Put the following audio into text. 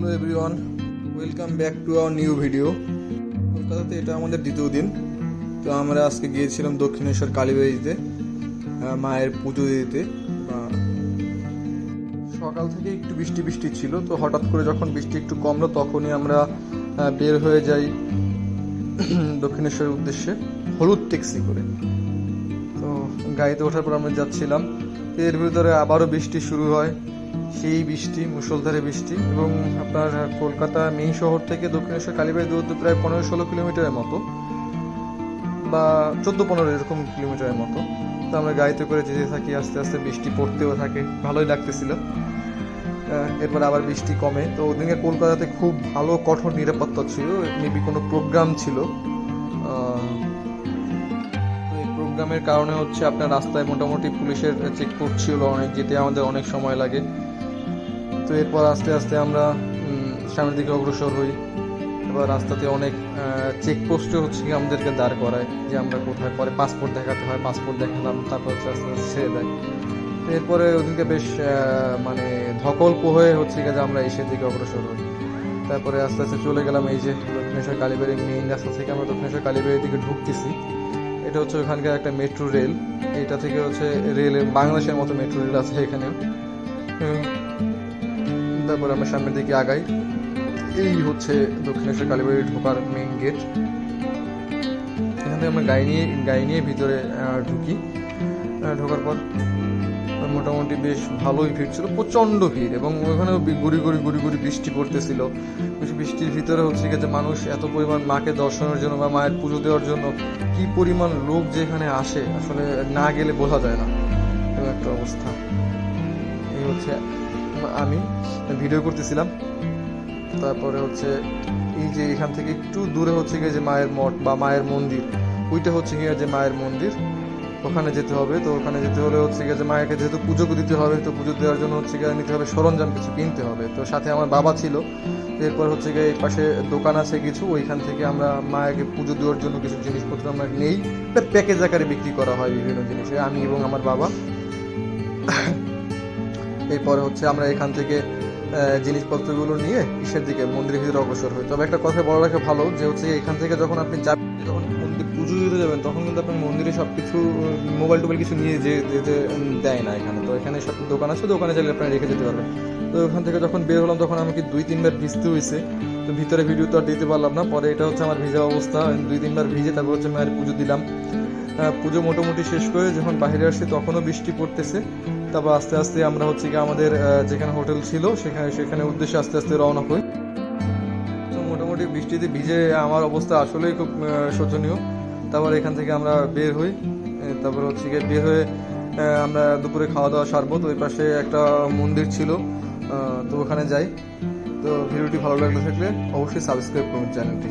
Hello everyone, welcome back to our new video. কলকাতাতে এটা আমাদের দ্বিতীয় দিন। তো আমরা আজকে গিয়েছিলাম দক্ষিণেশ্বর কালীবাড়িতে মায়ের পুজো দিতে। সকাল থেকে একটু বৃষ্টি বৃষ্টি ছিল, তো হঠাৎ করে যখন বৃষ্টি একটু কমলো, তখনই আমরা বের হয়ে যাই দক্ষিণেশ্বরের উদ্দেশ্যে, হলুদ ট্যাক্সি করে। তো গাড়িতে ওঠার পর আমরা যাচ্ছিলাম। এর ভিতরে আবারও বৃষ্টি শুরু হয়। সেই বৃষ্টি, মুষলধারে বৃষ্টি এবং আপনার কলকাতা মেইন শহর থেকে দক্ষিণেশ্বর কালীবাড়ি দূরত্ব প্রায় পনেরো ষোলো কিলোমিটারের মতো বা চোদ্দ পনেরো এরকম কিলোমিটারের মতো। তো আমরা গাড়িতে করে যেতে থাকি, আস্তে আস্তে বৃষ্টি পড়তেও থাকে, ভালোই লাগতেছিল। এরপর আবার বৃষ্টি কমে। তো ওদিনকে কলকাতাতে খুব ভালো, কঠোর নিরাপত্তা ছিল মেবি কোনো প্রোগ্রাম ছিল। প্রোগ্রামের কারণে হচ্ছে আপনার রাস্তায় মোটামুটি পুলিশের চেকপোস্ট ছিল অনেক যেতে আমাদের অনেক সময় লাগে। তো এরপর আস্তে আস্তে আমরা সামনের দিকে অগ্রসর হই। এবার রাস্তাতে অনেক চেকপোস্টে হচ্ছে কি আমাদেরকে দাঁড় করায় যে আমরা কোথায়। পরে পাসপোর্ট দেখাতে হয় পাসপোর্ট দেখালাম, তারপর হচ্ছে আস্তে আস্তে ছেড়ে দেয়। এরপরে ওদিনকে বেশ মানে ধকল্প হয়ে হচ্ছে কি যে আমরা এসে দিকে অগ্রসর হই। তারপরে আস্তে আস্তে চলে গেলাম এই যে দক্ষিণেশ্বর কালীবাড়ির মেইন রাস্তা থেকে আমরা দক্ষিণেশ্বর কালীবাড়ির দিকে ঢুকতেছি। এটা হচ্ছে ওখানকার একটা মেট্রো রেল এটা থেকে হচ্ছে রেল বাংলাদেশের মতো মেট্রো রেল আছে এখানে। তারপর আমরা সামনের দিকে আগাই। এই হচ্ছে দক্ষিণেশ্বর কালীবাড়ি ঢোকার মেইন গেট এখান থেকে আমরা গাই নিয়ে গাই নিয়ে ভিতরে ঢুকি। ঢোকার পর মোটামুটি বেশ ভালোই ভিড় ছিল, প্রচণ্ড ভিড় এবং ওখানেও গুড়ি গুড়ি গুড়ি গুড়ি বৃষ্টি পড়তেছিল। বৃষ্টির ভিতরে হচ্ছে যে মানুষ এত পরিমাণ মাকে দর্শনের জন্য বা মায়ের পুজো দেওয়ার জন্য কি পরিমাণ লোক যে এখানে আসে, আসলে না গেলে বোঝা যায় না। এরকম একটা অবস্থা। এই হচ্ছে আমি ভিডিও করতেছিলাম। তারপরে হচ্ছে এই যে এখান থেকে একটু দূরে হচ্ছে গিয়ে যে মায়ের মঠ বা মায়ের মন্দির, ওইটা হচ্ছে গিয়ে যে মায়ের মন্দির। ওখানে যেতে হবে, তো ওখানে যেতে হলে হচ্ছে গিয়ে যে মায়েরকে যেহেতু পুজো দিতে হবে, তো পুজো দেওয়ার জন্য হচ্ছে গিয়ে নিতে হবে সরঞ্জাম কিছু কিনতে হবে। তো সাথে আমার বাবা ছিল এরপর হচ্ছে গিয়ে এই পাশে দোকান আছে কিছু, ওইখান থেকে আমরা মায়েরকে পুজো দেওয়ার জন্য কিছু জিনিসপত্র আমরা নেই। প্যাকেজ আকারে বিক্রি করা হয় বিভিন্ন জিনিসে, আমি এবং আমার বাবা। এরপরে হচ্ছে আমরা এখান থেকে জিনিসপত্রগুলো নিয়ে কিসের দিকে মন্দিরের ভিতরে অগ্রসর হই। তবে একটা কথা বলা রাখা ভালো যে হচ্ছে এখান থেকে যখন আপনি যাবেন যখন মন্দির পুজো দিতে যাবেন, তখন কিন্তু আপনি মন্দিরে সব কিছু মোবাইল টোবাইল কিছু নিয়ে যেতে দেয় না এখানে। তো এখানে সব দোকান আছে, দোকানে চাইলে আপনি রেখে যেতে পারবেন। তো ওখান থেকে যখন বের হলাম, তখন আমাকে দুই তিনবার ভিজতে হয়েছে। তো ভিতরে ভিডিও তো আর দিতে পারলাম না। পরে এটা হচ্ছে আমার ভিজা অবস্থা। আমি দুই তিনবার ভিজে তারপর হচ্ছে মায়ের পুজো দিলাম। পুজো মোটামুটি শেষ করে যখন বাইরে আসছি, তখনও বৃষ্টি পড়তেছে। তারপর আস্তে আস্তে আমরা হচ্ছে কি আমাদের যেখানে হোটেল ছিল, সেখানে সেখানে উদ্দেশ্যে আস্তে আস্তে রওনা হই। মোটামুটি বৃষ্টিতে ভিজে আমার অবস্থা আসলেই খুব শোচনীয়। তারপর এখান থেকে আমরা বের হই। তারপর হচ্ছে গিয়ে বের হয়ে আমরা দুপুরে খাওয়া দাওয়া সারবো। তো ওই পাশে একটা মন্দির ছিল তো ওখানে যাই। তো ভিডিওটি ভালো লাগলে থাকলে অবশ্যই সাবস্ক্রাইব করুন চ্যানেলটি।